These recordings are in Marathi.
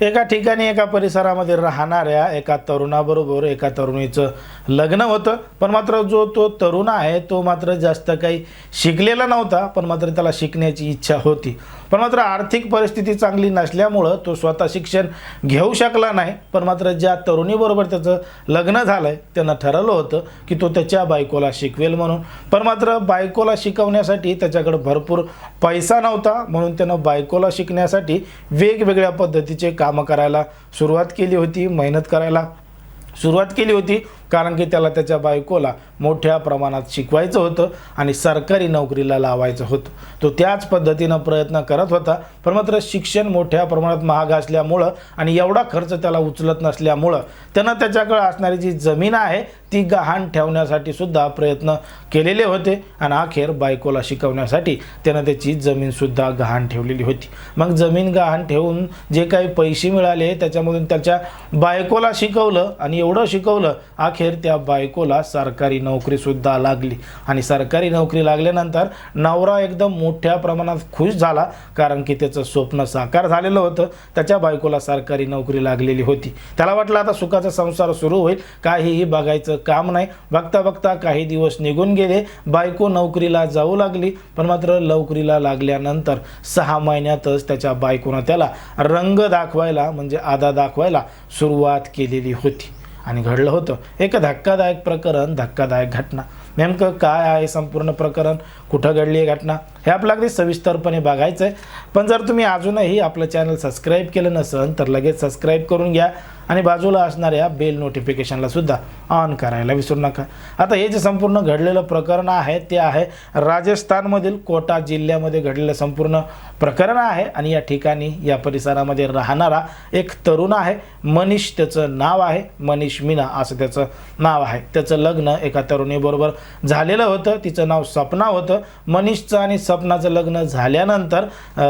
एका ठिकाणी एका परिसरामध्ये राहणाऱ्या एका तरुणाबरोबर एका तरुणीचं लग्न होतं. पण मात्र जो तो तरुण आहे तो मात्र जास्त काही शिकलेला नव्हता पण मात्र त्याला शिकण्याची इच्छा होती. पण मात्र आर्थिक परिस्थिती चांगली नसल्यामुळं तो स्वतः शिक्षण घेऊ शकला नाही. पण मात्र ज्या तरुणीबरोबर त्याचं लग्न झालं आहे त्यानं ठरवलं होतं की तो त्याच्या बायकोला शिकवेल म्हणून. पण मात्र बायकोला शिकवण्यासाठी त्याच्याकडे भरपूर पैसा नव्हता म्हणून त्यानं बायकोला शिकण्यासाठी वेगवेगळ्या पद्धतीचे काम कामं करायला सुरुवात केली होती मेहनत करायला सुरुवात केली होती. कारण की त्याला त्याच्या बायकोला मोठ्या प्रमाणात शिकवायचं होतं आणि सरकारी नोकरीला लावायचं होतं. तो त्याच पद्धतीनं प्रयत्न करत होता पण मात्र शिक्षण मोठ्या प्रमाणात महाग असल्यामुळं आणि एवढा खर्च त्याला उचलत नसल्यामुळं त्यानं त्याच्याकडे असणारी जी जमीन आहे ती गहाण ठेवण्यासाठी सुद्धा प्रयत्न केलेले होते आणि अखेर बायकोला शिकवण्यासाठी त्यानं त्याची जमीनसुद्धा गहाण ठेवलेली होती. मग जमीन गहाण ठेवून जे काही पैसे मिळाले त्याच्यामधून त्याच्या बायकोला शिकवलं आणि एवढं शिकवलं अखेर त्या बायकोला सरकारी नोकरीसुद्धा लागली. आणि सरकारी नोकरी लागल्यानंतर नवरा एकदम मोठ्या प्रमाणात खुश झाला कारण की त्याचं स्वप्न साकार झालेलं होतं. त्याच्या बायकोला सरकारी नोकरी लागलेली होती. त्याला वाटलं आता सुखाचा संसार सुरू होईल. काहीही बघायचं काम नाही. बघता बघता काही दिवस निघून गेले. बायको नोकरीला जाऊ लागली पण मात्र नोकरीला लागल्यानंतर सहा महिन्यातच त्याच्या बायकोनं त्याला रंग दाखवायला म्हणजे आदा दाखवायला सुरुवात केलेली होती. आणि घडलं होतं. एक धक्कादायक प्रकरण धक्कादायक घटना. नेमकं काय आहे संपूर्ण प्रकरण? कुठं घडली आहे घटना? हे आपलं अगदी सविस्तरपणे बघायचं आहे पण जर तुम्ही अजूनही आपलं चॅनल सबस्क्राईब केलं नसेल तर लगेच सबस्क्राईब करून घ्या. आणि बाजूला असणाऱ्या बेल नोटिफिकेशनला सुद्धा ऑन करायला विसरू नका. आता हे जे संपूर्ण घडलेलं प्रकरण आहे ते आहे राजस्थानमधील कोटा जिल्ह्यामध्ये घडलेलं संपूर्ण प्रकरण आहे. आणि या ठिकाणी या परिसरामध्ये राहणारा एक तरुण आहे. मनीष त्याचं नाव आहे. मनीष मीना असं त्याचं नाव आहे. त्याचं लग्न एका तरुणीबरोबर झालेलं होतं तिचं नाव सपना होतं. मनीषचं आणि सपनाचं लग्न झाल्यानंतर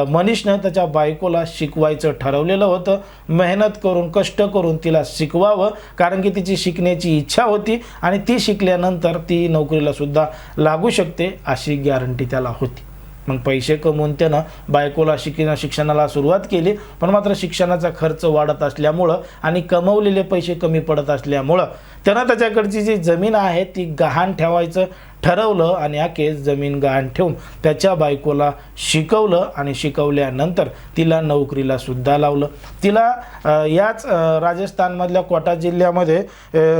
मनीषनं त्याच्या बायकोला शिकवायचं ठरवलेलं होतं. मेहनत करून कष्ट करून तिला शिकवावं कारण की तिची शिकण्याची इच्छा होती आणि ती शिकल्यानंतर ती नोकरीला सुद्धा लागू शकते अशी गॅरंटी त्याला होती. मग पैसे कमवून त्यानं बायकोला शिकण्या शिक्षणाला सुरुवात केली पण मात्र शिक्षणाचा खर्च वाढत असल्यामुळं आणि कमवलेले पैसे कमी पडत असल्यामुळं त्यानं त्याच्याकडची जी जमीन आहे ती गहाण ठेवायचं ठरवलं आणि अकेस जमीन गहाण ठेवून त्याच्या बायकोला शिकवलं आणि शिकवल्यानंतर तिला नोकरीला सुद्धा लावलं. तिला याच राजस्थानमधल्या कोटा जिल्ह्यामध्ये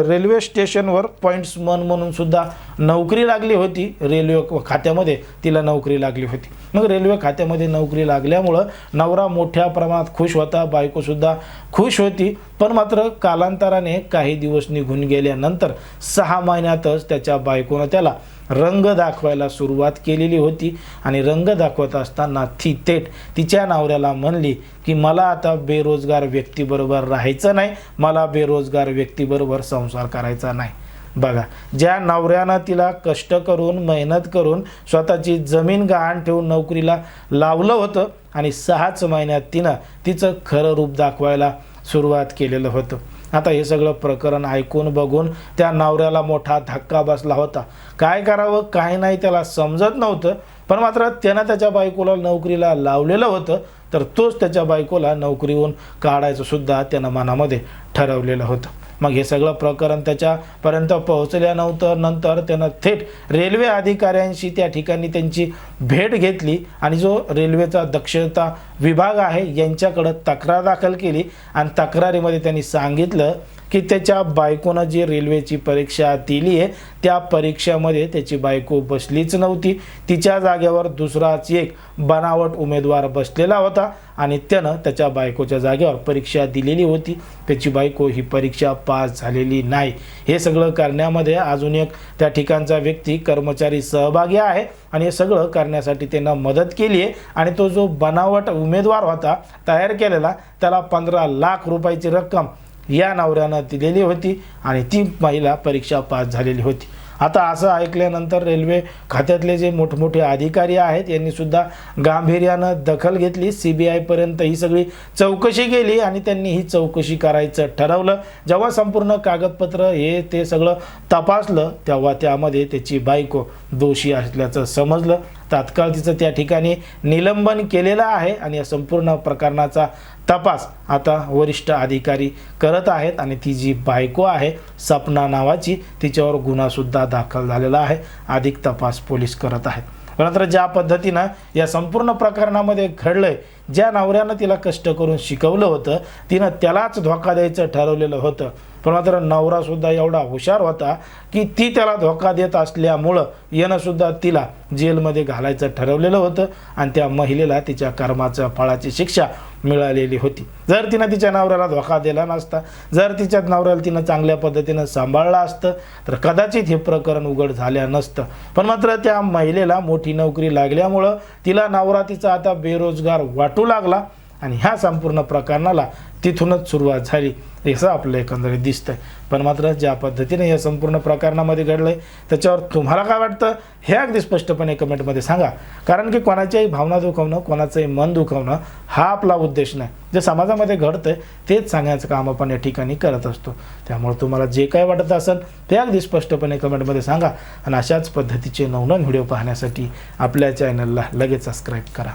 रेल्वे स्टेशनवर पॉईंट्समन म्हणून सुद्धा नोकरी लागली होती. रेल्वे खात्यामध्ये तिला नोकरी लागली होती. मग रेल्वे खात्यामध्ये नोकरी लागल्यामुळं नवरा मोठ्या प्रमाणात खुश होता. बायकोसुद्धा खुश होती. पण मात्र कालांतराने काही दिवस निघून गेल्यानंतर सहा महिन्यातच त्याच्या बायकोनं त्याला रंग दाखवायला सुरुवात केलेली होती आणि रंग दाखवत असताना ती थेट तिच्या नवऱ्याला म्हणली की मला आता बेरोजगार व्यक्तीबरोबर राहायचं नाही मला बेरोजगार व्यक्तीबरोबर संसार करायचा नाही. बघा ज्या नवऱ्यानं तिला कष्ट करून मेहनत करून स्वतःची जमीन गहाण ठेवून नोकरीला लावलं होतं आणि सहाच महिन्यात तिनं तिचं खरं रूप दाखवायला सुरुवात केलेलं होतं. आता हे सगळं प्रकरण ऐकून बघून त्या नवऱ्याला मोठा धक्का बसला होता. काय करावं काय नाही त्याला समजत नव्हतं पण मात्र त्यानं त्याच्या बायकोला नोकरीला लावलेलं होतं तर तोच त्याच्या बायकोला नोकरीहून काढायचं सुद्धा त्यानं मनामध्ये ठरवलेलं होतं. मग हे सगळं प्रकरण त्याच्यापर्यंत पोहोचल्यानंतर नंतर त्यानं थेट रेल्वे अधिकाऱ्यांशी त्या ठिकाणी त्यांची भेट घेतली आणि जो रेल्वेचा दक्षता विभाग आहे यांच्याकडं तक्रार दाखल केली. आणि तक्रारीमध्ये त्यांनी सांगितलं की त्याच्या बायकोनं जी रेल्वेची परीक्षा दिली आहे त्या परीक्षेमध्ये त्याची बायको बसलीच नव्हती. तिच्या जागेवर दुसराच एक बनावट उमेदवार बसलेला होता आणि त्यानं त्याच्या बायकोच्या जागेवर परीक्षा दिलेली होती. त्याची बायको ही परीक्षा पास झालेली नाही. हे सगळं करण्यामध्ये अजून एक त्या ठिकाणचा व्यक्ती कर्मचारी सहभागी आहे आणि हे सगळं करण्यासाठी त्यांना मदत केली आहे आणि तो जो बनावट उमेदवार होता तयार केलेला त्याला पंधरा लाख रुपयाची रक्कम या नवऱ्यानं दिलेली होती आणि ती महिला परीक्षा पास झालेली होती. आता असं ऐकल्यानंतर रेल्वे खात्यातले जे मोठमोठे अधिकारी आहेत यांनी सुद्धा गांभीर्यानं दखल घेतली. सी बी आयपर्यंत ही सगळी चौकशी केली आणि त्यांनी ही चौकशी करायचं ठरवलं. जेव्हा संपूर्ण कागदपत्र हे ते सगळं तपासलं तेव्हा त्यामध्ये त्याची बायको दोषी असल्याचं समजलं. तात्काळ तिचं त्या ठिकाणी निलंबन केलेलं आहे आणि या संपूर्ण प्रकरणाचा तपास आता वरिष्ठ अधिकारी करत आहेत आणि ती जी बायको आहे सपना नावाची तिच्यावर गुन्हासुद्धा दाखल झालेला आहे. अधिक तपास पोलीस करत आहेत. परंतु ज्या पद्धतीनं या संपूर्ण प्रकरणामध्ये घडलंय ज्या नवऱ्यानं तिला कष्ट करून शिकवलं होतं तिनं त्यालाच धोका द्यायचं ठरवलेलं होतं. पण मात्र नवरासुद्धा एवढा हुशार होता की ती त्याला धोका देत असल्यामुळं यानं सुद्धा तिला जेलमध्ये घालायचं ठरवलेलं होतं आणि त्या महिलेला तिच्या कर्माच्या फळाची शिक्षा मिळालेली होती. जर तिनं तिच्या नवऱ्याला धोका दिला नसता जर तिच्या नवऱ्याला तिनं चांगल्या पद्धतीनं सांभाळलं असतं तर कदाचित हे प्रकरण उघड झालं नसतं. पण मात्र त्या महिलेला मोठी नोकरी लागल्यामुळं तिला नवरा तिचा आता बेरोजगार वाटू लागला. आणि ह्या संपूर्ण प्रकरणाला तिथूनच सुरुवात झाली. असं आपलं एकंदरीत दिसतंय. पण मात्र ज्या पद्धतीने या संपूर्ण प्रकरणामध्ये घडलंय त्याच्यावर तुम्हाला काय वाटतं? हे अगदी स्पष्टपणे कमेंटमध्ये सांगा. कारण की कोणाच्याही भावना दुखवणं कोणाचंही मन दुखवणं हा आपला उद्देश नाही. जे समाजामध्ये घडतंय तेच सांगण्याचं काम आपण या ठिकाणी करत असतो. त्यामुळे तुम्हाला जे काय वाटत असेल ते अगदी स्पष्टपणे कमेंटमध्ये सांगा. आणि अशाच पद्धतीचे नवनवीन व्हिडिओ पाहण्यासाठी आपल्या चॅनलला लगेच सबस्क्राईब करा.